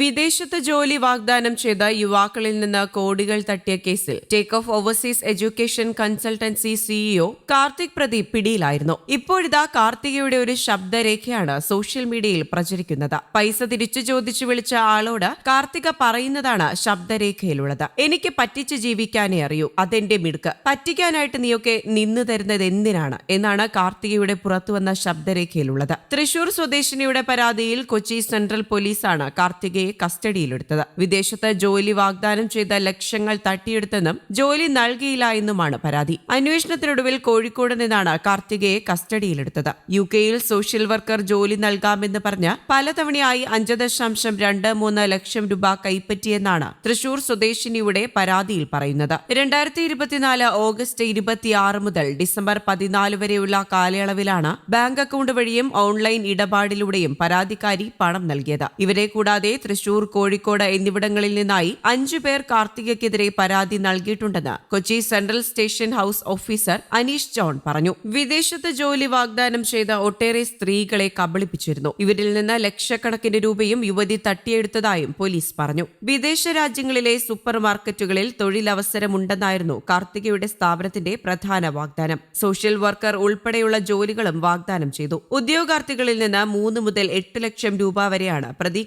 വിദേശത്ത് ജോലി വാഗ്ദാനം ചെയ്ത യുവാക്കളിൽ നിന്ന് കോടികൾ തട്ടിയ കേസിൽ take off overseas education consultancy CEO Karthik Pradeep പിടിയിലായിരുന്നു. ഇപ്പോഴിതാ കാർത്തികയുടെ ഒരു ശബ്ദരേഖയാണ് സോഷ്യൽ മീഡിയയിൽ പ്രചരിക്കുന്നത്. പൈസ തിരിച്ചു ചോദിച്ചു വിളിച്ച ആളോട് കാർത്തിക പറയുന്നതാണ് ശബ്ദരേഖയിലുള്ളത്. എനിക്ക് പറ്റിച്ച് ജീവിക്കാനേ അറിയൂ അതെന്റെ മിടുക്ക്. പറ്റിക്കാനായിട്ട് നീയൊക്കെ നിന്നു തരുന്നത് എന്തിനാണ്? എന്നാണ് കാർത്തികയുടെ പുറത്തുവന്ന ശബ്ദരേഖയിലുള്ളത്. തൃശൂർ സ്വദേശിനിയുടെ പരാതിയിൽ കൊച്ചി സെൻട്രൽ പോലീസാണ് കാർത്തികയെ കസ്റ്റഡിയിലെടുത്തത്. വിദേശത്ത് ജോലി വാഗ്ദാനം ചെയ്ത ലക്ഷ്യങ്ങൾ തട്ടിയെടുത്തെന്നും ജോലി നൽകിയില്ല എന്നുമാണ് പരാതി. അന്വേഷണത്തിനൊടുവിൽ കോഴിക്കോട് നിന്നാണ് കാർത്തികയെ കസ്റ്റഡിയിലെടുത്തത്. യു കെയിൽ സോഷ്യൽ വർക്കർ ജോലി നൽകാമെന്ന് പറഞ്ഞ് പലതവണയായി അഞ്ച് ദശാംശം രണ്ട് മൂന്ന് ലക്ഷം രൂപ കൈപ്പറ്റിയെന്നാണ് തൃശൂർ സ്വദേശിനിയുടെ പരാതിയിൽ പറയുന്നത്. രണ്ടായിരത്തി ഇരുപത്തിനാല് ഓഗസ്റ്റ് ഇരുപത്തിയാറ് മുതൽ ഡിസംബർ പതിനാല് വരെയുള്ള കാലയളവിലാണ് ബാങ്ക് അക്കൗണ്ട് വഴിയും ഓൺലൈൻ ഇടപാടിലൂടെയും പരാതിക്കാരി പണം നൽകിയത്. ഇവരെ കൂടാതെ തൃശൂർ കോഴിക്കോട് എന്നിവിടങ്ങളിൽ നിന്നായി അഞ്ചു പേർ കാർത്തികയ്ക്കെതിരെ പരാതി നൽകിയിട്ടുണ്ടെന്ന് Kochi central station house officer Aneesh John പറഞ്ഞു. വിദേശത്ത് ജോലി വാഗ്ദാനം ചെയ്ത ഒട്ടേറെ സ്ത്രീകളെ കബളിപ്പിച്ചിരുന്നു. ഇവരിൽ നിന്ന് ലക്ഷക്കണക്കിന് രൂപയും യുവതി തട്ടിയെടുത്തതായും പോലീസ് പറഞ്ഞു. വിദേശ രാജ്യങ്ങളിലെ സൂപ്പർ മാർക്കറ്റുകളിൽ തൊഴിലവസരമുണ്ടെന്നായിരുന്നു കാർത്തികയുടെ സ്ഥാപനത്തിന്റെ പ്രധാന വാഗ്ദാനം. സോഷ്യൽ വർക്കർ ഉൾപ്പെടെയുള്ള ജോലികളും വാഗ്ദാനം ചെയ്തു. ഉദ്യോഗാർത്ഥികളിൽ നിന്ന് മൂന്ന് മുതൽ എട്ട് ലക്ഷം രൂപ വരെയാണ് പ്രതി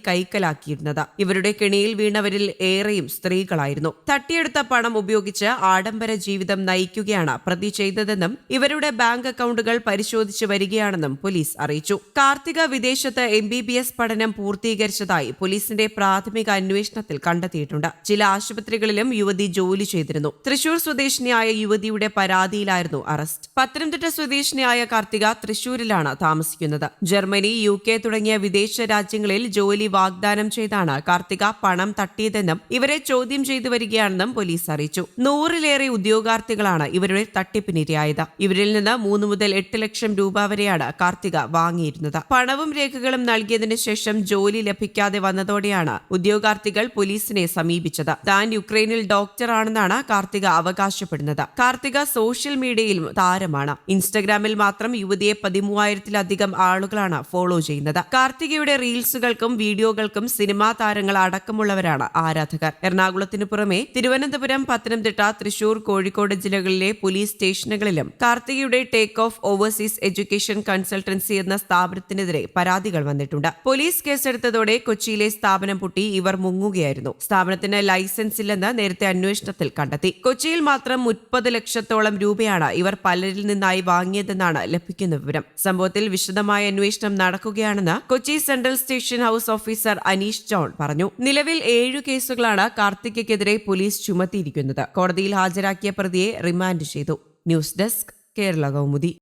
കൈക്കലാക്കിയിരുന്നത് ഇവരുടെ കെണിയിൽ വീണവരിൽ ഏറെയും സ്ത്രീകളായിരുന്നു. തട്ടിയെടുത്ത പണം ഉപയോഗിച്ച് ആഡംബര ജീവിതം നയിക്കുകയാണ് പ്രതി ചെയ്തതെന്നും ഇവരുടെ ബാങ്ക് അക്കൗണ്ടുകൾ പരിശോധിച്ചു വരികയാണെന്നും പോലീസ് അറിയിച്ചു. കാർത്തിക വിദേശത്ത് എം ബി ബി എസ് പഠനം പൂർത്തീകരിച്ചതായി പോലീസിന്റെ പ്രാഥമിക അന്വേഷണത്തിൽ കണ്ടെത്തിയിട്ടുണ്ട്. ചില ആശുപത്രികളിലും യുവതി ജോലി ചെയ്തിരുന്നു. തൃശൂർ സ്വദേശിനിയായ യുവതിയുടെ പരാതിയിലായിരുന്നു അറസ്റ്റ്. പത്തനംതിട്ട സ്വദേശിനിയായ കാർത്തിക തൃശൂരിലാണ് താമസിക്കുന്നത്. ജർമ്മനി യു കെ തുടങ്ങിയ വിദേശ രാജ്യങ്ങളിൽ ജോലി വാഗ്ദാനം ചെയ്താണ്. കാർത്തിക പണം തട്ടിയതെന്നും ഇവരെ ചോദ്യം ചെയ്തു വരികയാണെന്നും പോലീസ് അറിയിച്ചു. നൂറിലേറെ ഉദ്യോഗാർത്ഥികളാണ് ഇവരുടെ തട്ടിപ്പിനിരയായത്. ഇവരിൽ നിന്ന് മൂന്ന് മുതൽ എട്ട് ലക്ഷം രൂപ വരെയാണ് കാർത്തിക വാങ്ങിയിരുന്നത്. പണവും രേഖകളും നൽകിയതിനു ശേഷം ജോലി ലഭിക്കാതെ വന്നതോടെയാണ് ഉദ്യോഗാർത്ഥികൾ പോലീസിനെ സമീപിച്ചത്. താൻ യുക്രൈനിൽ ഡോക്ടറാണെന്നാണ് കാർത്തിക അവകാശപ്പെടുന്നത്. കാർത്തിക സോഷ്യൽ മീഡിയയിലും താരമാണ്. ഇൻസ്റ്റഗ്രാമിൽ മാത്രം യുവതിയെ പതിമൂവായിരത്തിലധികം ആളുകളാണ് ഫോളോ ചെയ്യുന്നത്. കാർത്തികയുടെ റീൽസുകൾക്കും വീഡിയോകൾക്കും സിനിമാ താരങ്ങൾ അടക്കമുള്ളവരാണ് ആരാധകർ. എറണാകുളത്തിനു പുറമെ തിരുവനന്തപുരം പത്തനംതിട്ട തൃശൂർ കോഴിക്കോട് ജില്ലകളിലെ പോലീസ് സ്റ്റേഷനുകളിലും കാർത്തികയുടെ take off overseas education consultancy എന്ന സ്ഥാപനത്തിനെതിരെ പരാതികൾ വന്നിട്ടുണ്ട്. പോലീസ് കേസെടുത്തതോടെ കൊച്ചിയിലെ സ്ഥാപനം പൂട്ടി ഇവർ മുങ്ങുകയായിരുന്നു. സ്ഥാപനത്തിന് ലൈസൻസ് ഇല്ലെന്ന് നേരത്തെ അന്വേഷണത്തിൽ കണ്ടെത്തി. കൊച്ചിയിൽ മാത്രം മുപ്പത് ലക്ഷത്തോളം രൂപയാണ് ഇവർ പലരിൽ നിന്നായി വാങ്ങിയതെന്നാണ് ലഭിക്കുന്ന വിവരം. സംഭവത്തിൽ വിശദമായ അന്വേഷണം നടക്കുകയാണെന്ന് Kochi central station house officer Aneesh John പറഞ്ഞു നിലവിൽ ഏഴ് കേസുകളാണ് കാർത്തികയ്ക്കെതിരെ പോലീസ് ചുമത്തിയിരിക്കുന്നത്. കോടതിയിൽ ഹാജരാക്കിയ പ്രതിയെ റിമാൻഡ് ചെയ്തു. News desk Kerala Kaumudi.